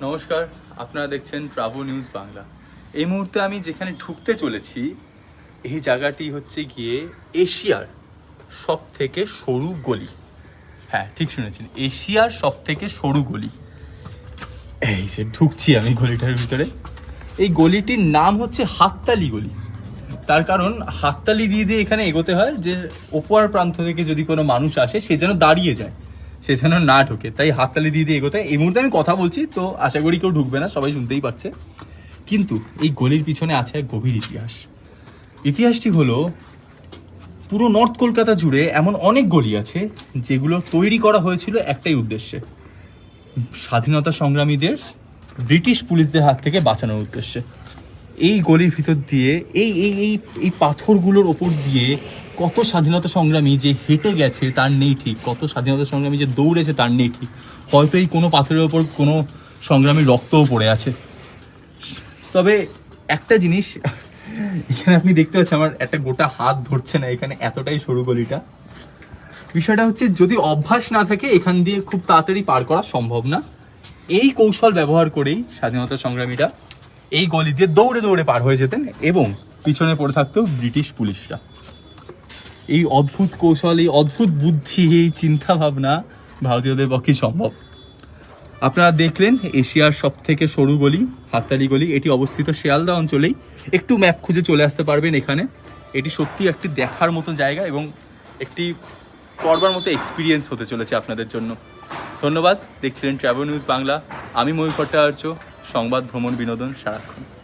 নমস্কার, আপনারা দেখছেন ট্রাভো নিউজ বাংলা। এই মুহূর্তে আমি যেখানে ঢুকতে চলেছি, এই জায়গাটি হচ্ছে গিয়ে এশিয়ার সব থেকে সরু গলি। হ্যাঁ ঠিক শুনেছেন, এশিয়ার সব থেকে সরু গলি। এই যে ঢুকছি আমি গলিটার ভিতরে। এই গলিটির নাম হচ্ছে হাততালি গলি। তার কারণ হাততালি দিয়ে দিয়ে এখানে এগোতে হয় যে ওপর প্রান্ত থেকে যদি কোনো মানুষ আসে, সে যেন দাঁড়িয়ে যায়। সে যেন না ঢোকে। তাই হাততালি দিয়ে দিয়ে এগোতে এই মুহূর্তে আমি কথা বলছি, তো আশা করি কেউ ঢুকবে না, সবাই শুনতেই পারছে। কিন্তু এই গলির পিছনে আছে এক গভীর ইতিহাস। ইতিহাসটি হলো, পুরো নর্থ কলকাতা জুড়ে এমন অনেক গলি আছে, যেগুলো তৈরি করা হয়েছিল একটাই উদ্দেশ্যে। স্বাধীনতা সংগ্রামীদের, ব্রিটিশ পুলিশদের হাত থেকে বাঁচানোর উদ্দেশ্যে। এই গলির ভিতর দিয়ে, এই এই এই এই পাথরগুলোর ওপর দিয়ে কত স্বাধীনতা সংগ্রামী যে হেঁটে গেছে তার নেই ঠিক, কত স্বাধীনতা সংগ্রামী যে দৌড়েছে তার নেই ঠিক। হয়তো এই কোনো পাথরের ওপর কোনো সংগ্রামী রক্তও পড়ে আছে। তবে একটা জিনিস, এখানে আপনি দেখতে পাচ্ছেন আমার একটা গোটা হাত ধরছে না, এখানে এতটাই সরু গলিটা। বিষয়টা হচ্ছে যদি অভ্যাস না থাকে, এখান দিয়ে খুব তাড়াতাড়ি পার করা সম্ভব না। এই কৌশল ব্যবহার করেই স্বাধীনতা সংগ্রামীরা এই গলি দিয়ে দৌড়ে দৌড়ে পার হয়ে যেতেন এবং পিছনে পড়ে থাকতো ব্রিটিশ পুলিশরা। এই অদ্ভুত কৌশল, এই অদ্ভুত বুদ্ধি, এই চিন্তা ভাবনা ভারতীয়দের পক্ষে সম্ভব। আপনারা দেখলেন এশিয়ার সব থেকে সরু গলি, হাততালি গলি, এটি অবস্থিত শিয়ালদা অঞ্চলেই। একটু ম্যাপ খুঁজে চলে আসতে পারবেন এখানে। এটি সত্যি একটি দেখার মতো জায়গা এবং একটি করবার মতো এক্সপিরিয়েন্স হতে চলেছে আপনাদের জন্য। ধন্যবাদ। দেখছিলেন ট্রাভেল নিউজ বাংলা আমি ময়ূর ভট্টাচার্য। সংবাদ ভ্রমণ বিনোদন সারাক্ষণ।